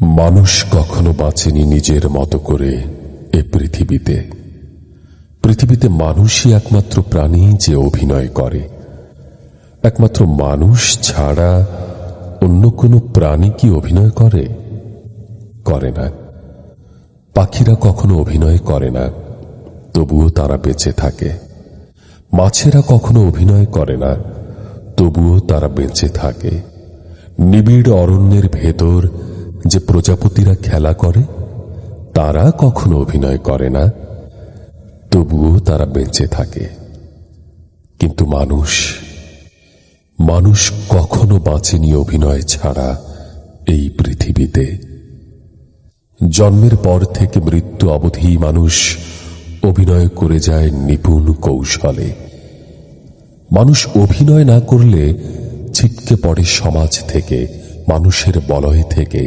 মানুষ কখনো বাঁচেনি নিজের মতো করে এ পৃথিবীতে। পৃথিবীতে মানুষই একমাত্র প্রাণী যে অভিনয় করে। একমাত্র মানুষ ছাড়া অন্য কোনো প্রাণী কি অভিনয় করে? করে না। পাখিরা কখনো অভিনয় করে না, তবুও তারা বেঁচে থাকে। মাছেরা কখনো অভিনয় করে না, তবুও তারা বেঁচে থাকে। নিবিড় অরণ্যের ভেতর যে প্রজাপতিরা খেলা করে, তারা কখনো অভিনয় করে না। তবুও তারা বেঁচে থাকে। কিন্তু মানুষ মানুষ কখনো বাঁচেনি অভিনয় ছাড়া এই পৃথিবীতে। জন্মের পর থেকে মৃত্যু অবধি মানুষ অভিনয় করে যায় নিপুণ কৌশলে। মানুষ অভিনয় না করলে ছিটকে পড়ে সমাজ থেকে, মানুষের বলয় থেকে।